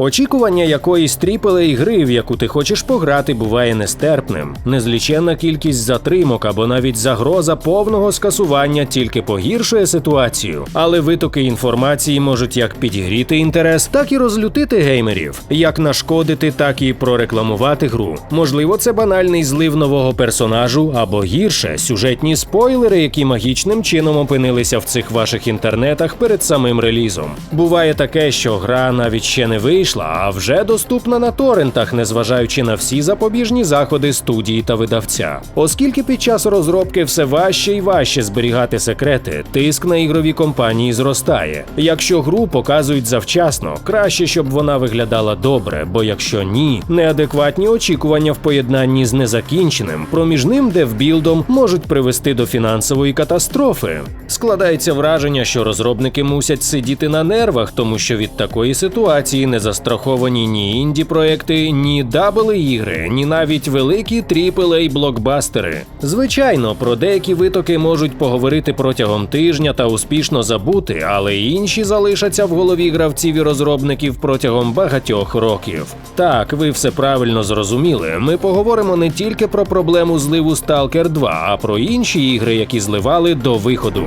Очікування якоїсь тріпелей гри, в яку ти хочеш пограти, буває нестерпним. Незліченна кількість затримок або навіть загроза повного скасування тільки погіршує ситуацію. Але витоки інформації можуть як підігріти інтерес, так і розлютити геймерів, як нашкодити, так і прорекламувати гру. Можливо, це банальний злив нового персонажу або гірше сюжетні спойлери, які магічним чином опинилися в цих ваших інтернетах перед самим релізом. Буває таке, що гра навіть ще не вийшла, а вже доступна на торрентах, незважаючи на всі запобіжні заходи студії та видавця. Оскільки під час розробки все важче і важче зберігати секрети, тиск на ігрові компанії зростає. Якщо гру показують завчасно, краще, щоб вона виглядала добре, бо якщо ні, неадекватні очікування в поєднанні з незакінченим проміжним девбілдом можуть привести до фінансової катастрофи. Складається враження, що розробники мусять сидіти на нервах, тому що від такої ситуації не застраховані ні інді проекти, ні дабли ігри, ні навіть великі aaa блокбастери. Звичайно, про деякі витоки можуть поговорити протягом тижня та успішно забути, але інші залишаться в голові гравців і розробників протягом багатьох років. Так, ви все правильно зрозуміли. Ми поговоримо не тільки про проблему зливу Stalker 2, а про інші ігри, які зливали до виходу.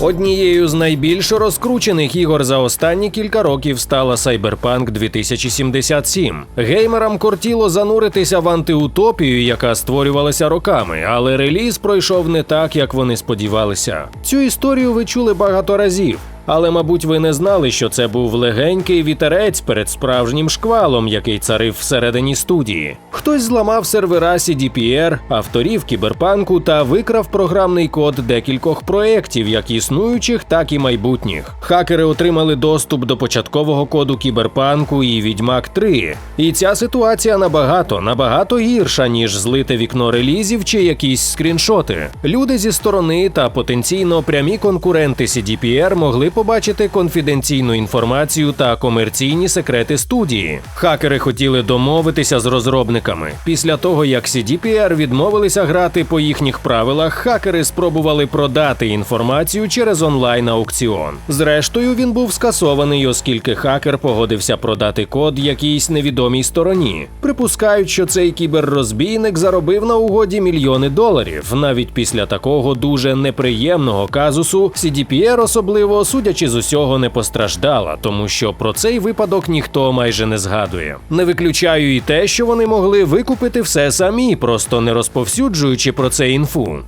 Однією з найбільш розкручених ігор за останні кілька років стала Cyberpunk 2077. Геймерам кортіло зануритися в антиутопію, яка створювалася роками, але реліз пройшов не так, як вони сподівалися. Цю історію ви чули багато разів. Але, мабуть, ви не знали, що це був легенький вітерець перед справжнім шквалом, який царив всередині студії. Хтось зламав сервера CDPR, авторів кіберпанку та викрав програмний код декількох проєктів, як існуючих, так і майбутніх. Хакери отримали доступ до початкового коду кіберпанку і Відьмак 3. І ця ситуація набагато набагато гірша, ніж злите вікно релізів чи якісь скріншоти. Люди зі сторони та потенційно прямі конкуренти CDPR могли побачити конфіденційну інформацію та комерційні секрети студії. Хакери хотіли домовитися з розробниками. Після того, як CDPR відмовилися грати по їхніх правилах, хакери спробували продати інформацію через онлайн-аукціон. Зрештою, він був скасований, оскільки хакер погодився продати код якійсь невідомій стороні. Припускають, що цей кіберрозбійник заробив на угоді мільйони доларів. Навіть після такого дуже неприємного казусу CDPR особливо судячи з усього, не постраждала, тому що про цей випадок ніхто майже не згадує. Не виключаю і те, що вони могли викупити все самі, просто не розповсюджуючи про це інфу.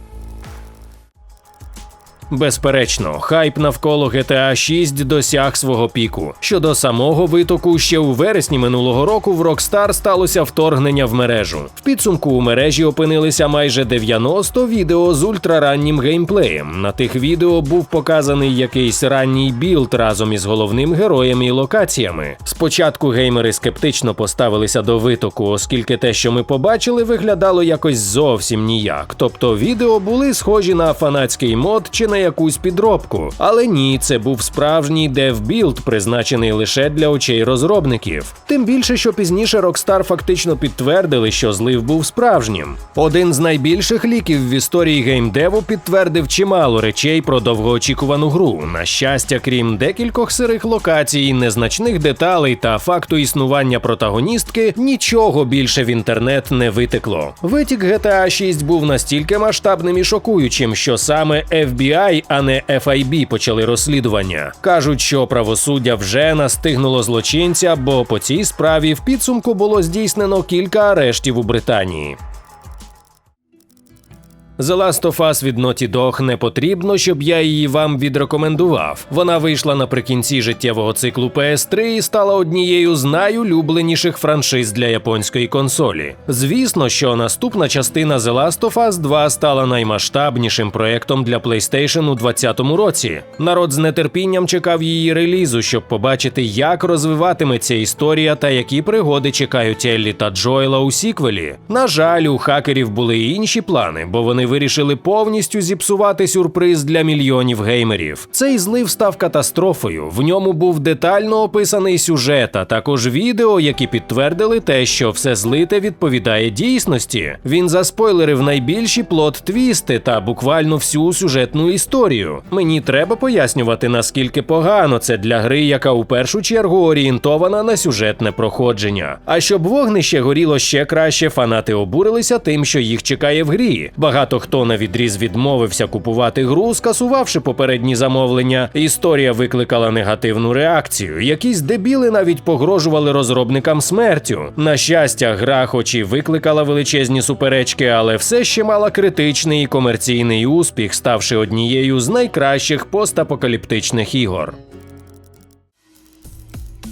Безперечно, хайп навколо GTA 6 досяг свого піку. Щодо самого витоку, ще у вересні минулого року в Rockstar сталося вторгнення в мережу. В підсумку у мережі опинилися майже 90 відео з ультрараннім геймплеєм. На тих відео був показаний якийсь ранній білд разом із головним героєм і локаціями. Спочатку геймери скептично поставилися до витоку, оскільки те, що ми побачили, виглядало якось зовсім ніяк. Тобто відео були схожі на фанатський мод чи на якусь підробку. Але ні, це був справжній дев-білд, призначений лише для очей розробників. Тим більше, що пізніше Rockstar фактично підтвердили, що злив був справжнім. Один з найбільших ліків в історії геймдеву підтвердив чимало речей про довгоочікувану гру. На щастя, крім декількох сирих локацій, незначних деталей та факту існування протагоністки, нічого більше в інтернет не витекло. Витік GTA 6 був настільки масштабним і шокуючим, що саме FBI FBI, а не FIB почали розслідування. Кажуть, що правосуддя вже настигнуло злочинця, бо по цій справі в підсумку було здійснено кілька арештів у Британії. The Last of Us від Naughty Dog не потрібно, щоб я її вам відрекомендував. Вона вийшла наприкінці життєвого циклу PS3 і стала однією з найулюбленіших франшиз для японської консолі. Звісно, що наступна частина The Last of Us 2 стала наймасштабнішим проектом для PlayStation у 2020 році. Народ з нетерпінням чекав її релізу, щоб побачити, як розвиватиметься історія та які пригоди чекають Еллі та Джоела у сіквелі. На жаль, у хакерів були й інші плани, бо вони вирішили повністю зіпсувати сюрприз для мільйонів геймерів. Цей злив став катастрофою. В ньому був детально описаний сюжет, а також відео, які підтвердили те, що все злите відповідає дійсності. Він заспойлерив найбільші плот-твісти та буквально всю сюжетну історію. Мені треба пояснювати, наскільки погано це для гри, яка у першу чергу орієнтована на сюжетне проходження. А щоб вогнище горіло ще краще, фанати обурилися тим, що їх чекає в грі. Багато хто на відріз відмовився купувати гру, скасувавши попередні замовлення. Історія викликала негативну реакцію. Якісь дебіли навіть погрожували розробникам смертю. На щастя, гра, хоч і викликала величезні суперечки, але все ще мала критичний і комерційний успіх, ставши однією з найкращих постапокаліптичних ігор.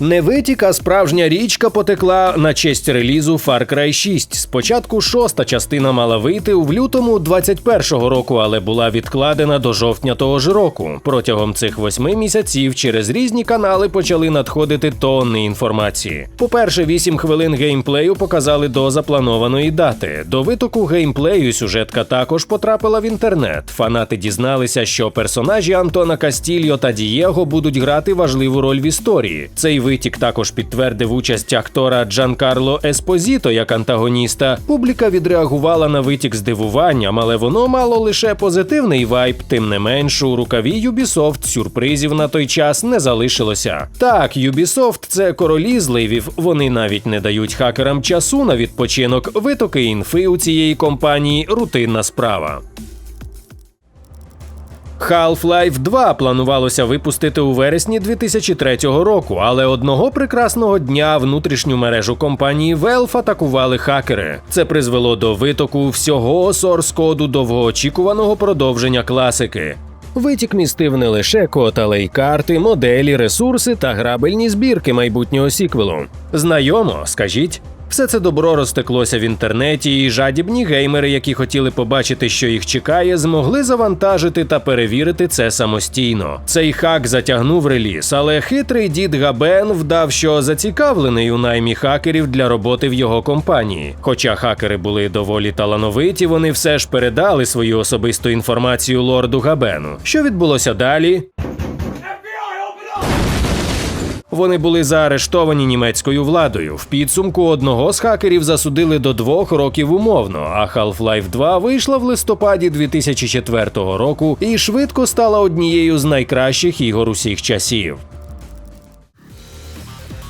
Не витік, а справжня річка потекла на честь релізу Far Cry 6. Спочатку шоста частина мала вийти в лютому 21-го року, але була відкладена до жовтня того ж року. Протягом цих восьми місяців через різні канали почали надходити тонни інформації. По-перше, 8 хвилин геймплею показали до запланованої дати. До витоку геймплею сюжетка також потрапила в інтернет. Фанати дізналися, що персонажі Антона Кастільо та Дієго будуть грати важливу роль в історії. Цей витік також підтвердив участь актора Джанкарло Еспозіто як антагоніста. Публіка відреагувала на витік здивуванням, але воно мало лише позитивний вайб. Тим не менш, у рукаві Ubisoft сюрпризів на той час не залишилося. Так, Ubisoft – це королі зливів. Вони навіть не дають хакерам часу на відпочинок. Витоки інфи у цієї компанії рутинна справа. Half-Life 2 планувалося випустити у вересні 2003 року, але одного прекрасного дня внутрішню мережу компанії Valve атакували хакери. Це призвело до витоку всього сорс-коду довгоочікуваного продовження класики. Витік містив не лише код, але й карти, моделі, ресурси та грабельні збірки майбутнього сіквелу. Знайомо, скажіть. Все це добро розтеклося в інтернеті, і жадібні геймери, які хотіли побачити, що їх чекає, змогли завантажити та перевірити це самостійно. Цей хак затягнув реліз, але хитрий дід Габен вдав, що зацікавлений у наймі хакерів для роботи в його компанії. Хоча хакери були доволі талановиті, вони все ж передали свою особисту інформацію лорду Габену. Що відбулося далі? Вони були заарештовані німецькою владою. В підсумку одного з хакерів засудили до двох років умовно. А Half-Life 2 вийшла в листопаді 2004 року і швидко стала однією з найкращих ігор усіх часів.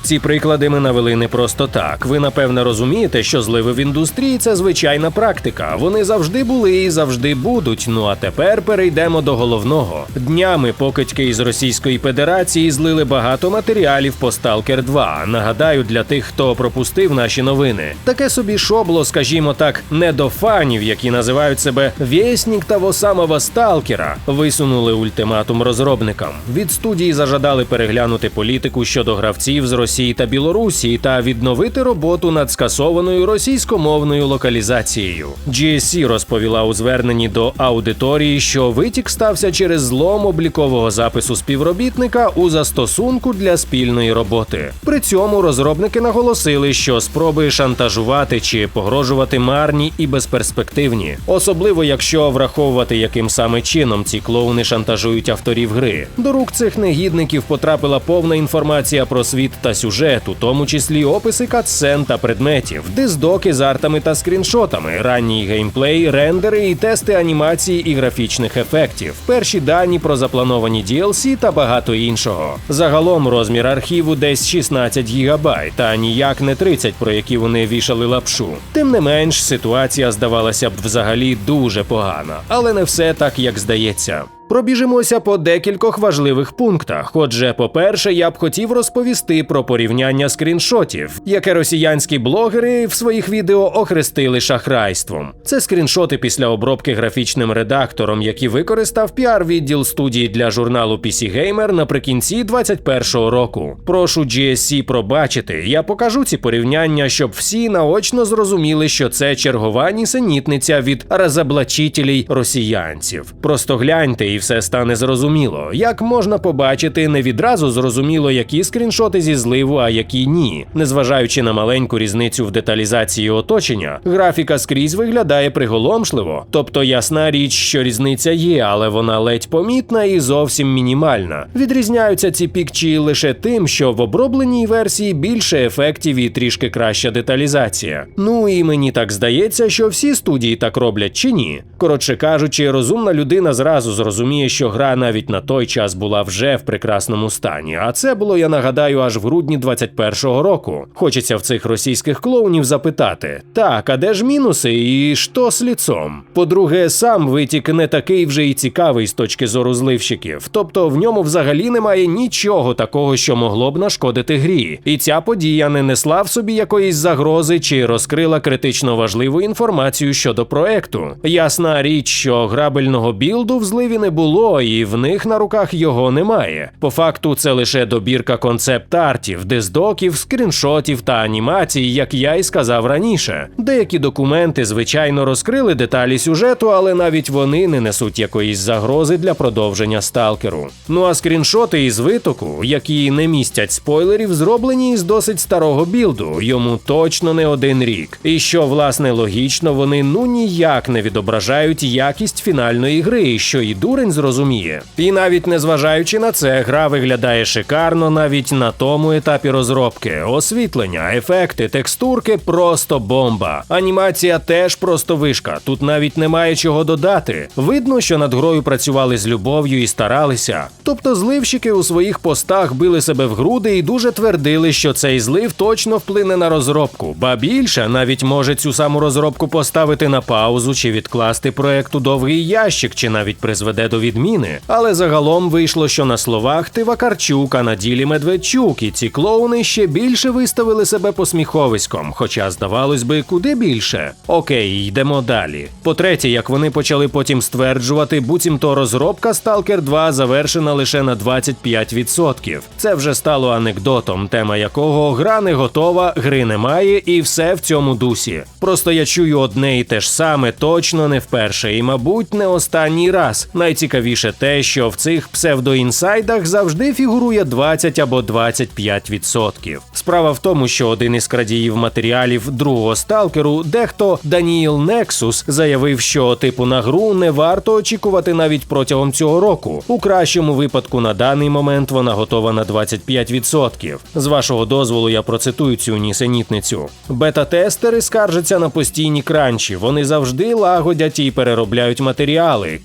Ці приклади ми навели не просто так. Ви напевне розумієте, що зливи в індустрії це звичайна практика. Вони завжди були і завжди будуть. Ну а тепер перейдемо до головного. Днями покидьки із Російської Федерації злили багато матеріалів по Stalker 2. Нагадаю, для тих, хто пропустив наші новини. Таке собі шобло, скажімо так, не до фанів, які називають себе Вєснік того самого Сталкера. Висунули ультиматум розробникам. Від студії зажадали переглянути політику щодо гравців з Росії. Росії та Білорусі та відновити роботу над скасованою російськомовною локалізацією. GSC розповіла у зверненні до аудиторії, що витік стався через злом облікового запису співробітника у застосунку для спільної роботи. При цьому розробники наголосили, що спроби шантажувати чи погрожувати марні і безперспективні, особливо якщо враховувати, яким саме чином ці клоуни шантажують авторів гри. До рук цих негідників потрапила повна інформація про світ та сюжет, у тому числі описи катсцен та предметів, диздоки з артами та скріншотами, ранній геймплей, рендери і тести анімації і графічних ефектів, перші дані про заплановані DLC та багато іншого. Загалом розмір архіву десь 16 гігабайт, та ніяк не 30, про які вони вішали лапшу. Тим не менш, ситуація здавалася б взагалі дуже погана, але не все так, як здається. Пробіжимося по декількох важливих пунктах. Отже, по-перше, я б хотів розповісти про порівняння скріншотів, яке росіянські блогери в своїх відео охрестили шахрайством. Це скріншоти після обробки графічним редактором, які використав піар-відділ студії для журналу PC Gamer наприкінці 2021 року. Прошу GSC пробачити. Я покажу ці порівняння, щоб всі наочно зрозуміли, що це чергова нісенітниця від розоблачителей росіянців. Просто гляньте і все стане зрозуміло. Як можна побачити, не відразу зрозуміло, які скріншоти зі зливу, а які ні. Незважаючи на маленьку різницю в деталізації оточення, графіка скрізь виглядає приголомшливо. Тобто ясна річ, що різниця є, але вона ледь помітна і зовсім мінімальна. Відрізняються ці пікчі лише тим, що в обробленій версії більше ефектів і трішки краща деталізація. Ну і мені так здається, що всі студії так роблять чи ні. Коротше кажучи, розумна людина зразу зрозуміє, що гра навіть на той час була вже в прекрасному стані. А це було, я нагадаю, аж в грудні 21-го року. Хочеться в цих російських клоунів запитати: так, а де ж мінуси і що з ліцом? По-друге, сам витік не такий вже і цікавий з точки зору зливщиків, тобто в ньому взагалі немає нічого такого, що могло б нашкодити грі. І ця подія не несла в собі якоїсь загрози чи розкрила критично важливу інформацію щодо проекту. Ясна річ, що грабельного білду в зливі не було, і в них на руках його немає. По факту, це лише добірка концепт-артів, диздоків, скріншотів та анімацій, як я й сказав раніше. Деякі документи, звичайно, розкрили деталі сюжету, але навіть вони не несуть якоїсь загрози для продовження сталкеру. Ну а скріншоти із витоку, які не містять спойлерів, зроблені із досить старого білду, йому точно не один рік. І що власне логічно, вони ну ніяк не відображають якість фінальної гри, що і дурень зрозуміє. І навіть незважаючи на це, гра виглядає шикарно навіть на тому етапі розробки. Освітлення, ефекти, текстурки просто бомба. Анімація теж просто вишка. Тут навіть немає чого додати. Видно, що над грою працювали з любов'ю і старалися. Тобто зливщики у своїх постах били себе в груди і дуже твердили, що цей злив точно вплине на розробку. Ба більше навіть може цю саму розробку поставити на паузу чи відкласти проект у довгий ящик, чи навіть призведе до відміни. Але загалом вийшло, що на словах ти Вакарчук, а на ділі Медведчук, і ці клоуни ще більше виставили себе посміховиськом, хоча, здавалось би, куди більше. Окей, йдемо далі. По-третє, як вони почали потім стверджувати, буцімто розробка Stalker 2 завершена лише на 25%. Це вже стало анекдотом, тема якого гра не готова, гри немає, і все в цьому дусі. Просто я чую одне і те ж саме, точно не вперше, і, мабуть, не останній раз. Найцікавіше те, що в цих псевдоінсайдах завжди фігурує 20 або 25%. Справа в тому, що один із крадіїв матеріалів другого сталкеру, дехто Даніїл Нексус, заявив, що типу на гру не варто очікувати навіть протягом цього року. У кращому випадку на даний момент вона готова на 25%. З вашого дозволу я процитую цю нісенітницю. Бета-тестери скаржаться на постійні кранчі. Вони завжди лагодять і переробляють матеріали.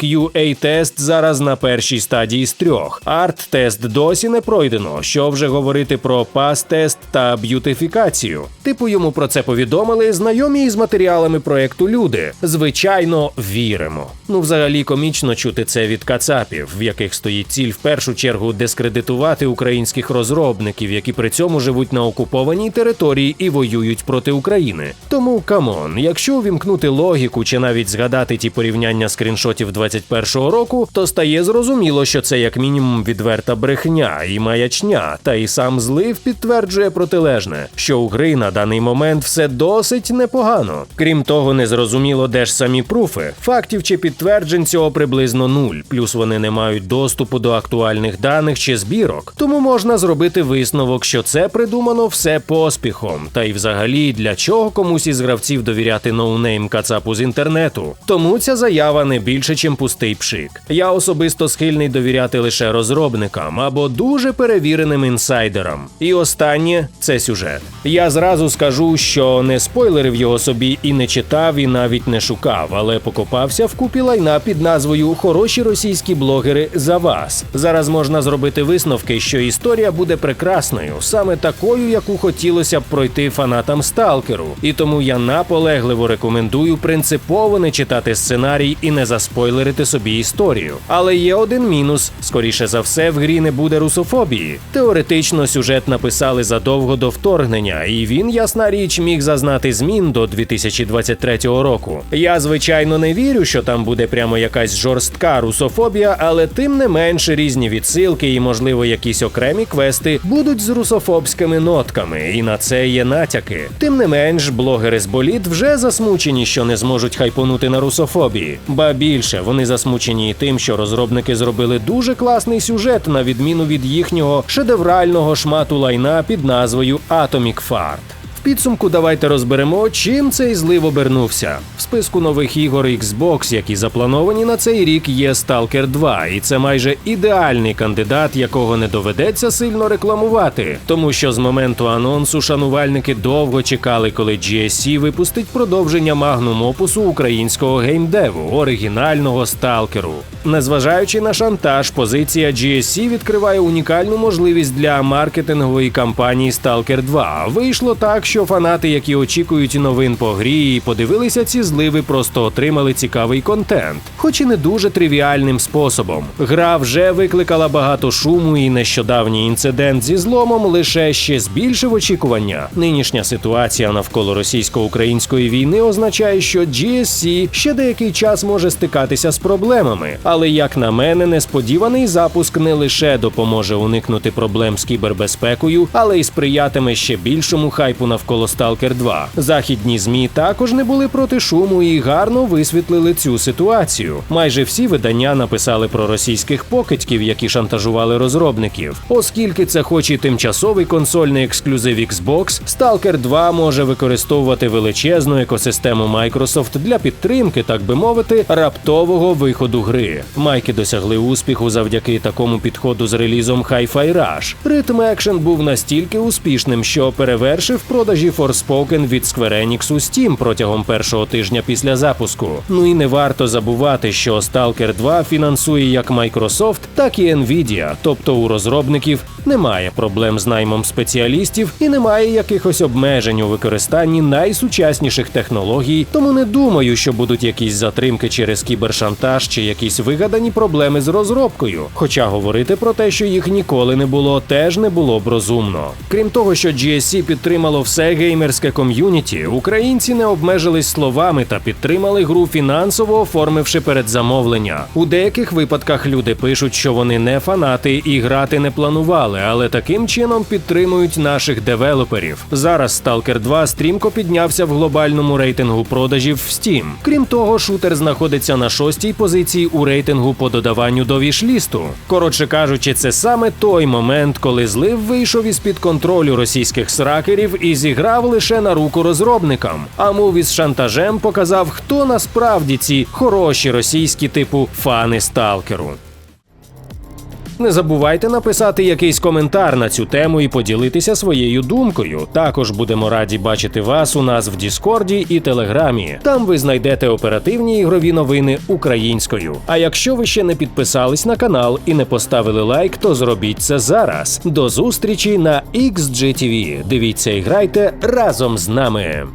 QA-тест зараз на першій стадії з трьох. Арт-тест досі не пройдено. Що вже говорити про пас-тест та б'ютифікацію. Типу йому про це повідомили знайомі із матеріалами проекту люди. Звичайно, віримо. Ну, взагалі, комічно чути це від кацапів, в яких стоїть ціль в першу чергу дискредитувати українських розробників, які при цьому живуть на окупованій території і воюють проти України. Тому камон, якщо увімкнути логіку чи навіть згадати ті порівняння скріншотів 21-го року, то стає зрозуміло, що це як мінімум відверта брехня і маячня, та і сам злив підтверджує протилежне, що у гри на даний момент все досить непогано. Крім того, незрозуміло, де ж самі пруфи. Фактів чи підтверджень цього приблизно нуль, плюс вони не мають доступу до актуальних даних чи збірок. Тому можна зробити висновок, що це придумано все поспіхом. Та й взагалі для чого комусь із гравців довіряти ноунейм кацапу з інтернету. Тому ця заява не більше, чим пустий пшик. Я особисто схильний довіряти лише розробникам або дуже перевіреним інсайдерам. І останнє це сюжет. Я зразу скажу, що не спойлерив його собі і не читав, і навіть не шукав, але покопався в купі лайна під назвою Хороші російські блогери за вас. Зараз можна зробити висновки, що історія буде прекрасною, саме такою, яку хотілося б пройти фанатам сталкеру. І тому я наполегливо рекомендую принципово не читати сценарій і не заспойлерити собі історію. Але є один мінус: скоріше за все, в грі не буде русофобії. Теоретично сюжет написали задовго до вторгнення, і він, ясна річ, міг зазнати змін до 2023 року. Я звичайно не вірю, що там буде прямо якась жорстка русофобія, але тим не менше різні відсилки і, можливо, якісь окремі квести будуть з русофобськими нотками, і на це є натяки. Тим не менш, блогери з боліт вже засмучені, що не зможуть хайпонути на русофобії. Ба більше вони засмучені і тим, що розробники зробили дуже класний сюжет на відміну від їхнього шедеврального шмату лайна під назвою Atomic Fart. Підсумку давайте розберемо, чим цей злив обернувся. В списку нових ігор Xbox, які заплановані на цей рік, є Stalker 2, і це майже ідеальний кандидат, якого не доведеться сильно рекламувати, тому що з моменту анонсу шанувальники довго чекали, коли GSC випустить продовження магнум опусу українського геймдеву, оригінального сталкеру. Незважаючи на шантаж, позиція GSC відкриває унікальну можливість для маркетингової кампанії Stalker 2. Вийшло так, що фанати, які очікують новин по грі і подивилися ці зливи, просто отримали цікавий контент, хоч і не дуже тривіальним способом. Гра вже викликала багато шуму, і нещодавній інцидент зі зломом лише ще збільшив очікування. Нинішня ситуація навколо російсько-української війни означає, що GSC ще деякий час може стикатися з проблемами. Але як на мене, несподіваний запуск не лише допоможе уникнути проблем з кібербезпекою, але й сприятиме ще більшому хайпу навколо Stalker 2. Західні змі також не були проти шуму і гарно висвітлили цю ситуацію. Майже всі видання написали про російських покидьків, які шантажували розробників. Оскільки це, хоч і тимчасовий консольний ексклюзив Xbox, Stalker 2 може використовувати величезну екосистему Microsoft для підтримки, так би мовити, раптового виходу гри. Майки досягли успіху завдяки такому підходу з релізом Hi-Fi Rush. Ритм екшен був настільки успішним, що перевершив продажі Forspoken від Square Enix у Steam протягом першого тижня після запуску. Ну і не варто забувати, що Stalker 2 фінансує як Microsoft, так і Nvidia, тобто у розробників немає проблем з наймом спеціалістів і немає якихось обмежень у використанні найсучасніших технологій, тому не думаю, що будуть якісь затримки через кібершантаж чи якісь вигадані проблеми з розробкою. Хоча говорити про те, що їх ніколи не було, теж не було б розумно. Крім того, що GSC підтримало все геймерське ком'юніті, українці не обмежились словами та підтримали гру фінансово, оформивши передзамовлення. У деяких випадках люди пишуть, що вони не фанати і грати не планували, але таким чином підтримують наших девелоперів. Зараз Stalker 2 стрімко піднявся в глобальному рейтингу продажів в Steam. Крім того, шутер знаходиться на шостій позиції у рейтингу по додаванню до вішлісту. Коротше кажучи, це саме той момент, коли злив вийшов із під контролю російських сракерів і зіграв лише на руку розробникам. А мув із шантажем показав, хто насправді ці хороші російські типу фани сталкеру. Не забувайте написати якийсь коментар на цю тему і поділитися своєю думкою. Також будемо раді бачити вас у нас в Діскорді і Телеграмі. Там ви знайдете оперативні ігрові новини українською. А якщо ви ще не підписались на канал і не поставили лайк, то зробіть це зараз. До зустрічі на XGTV. Дивіться і грайте разом з нами.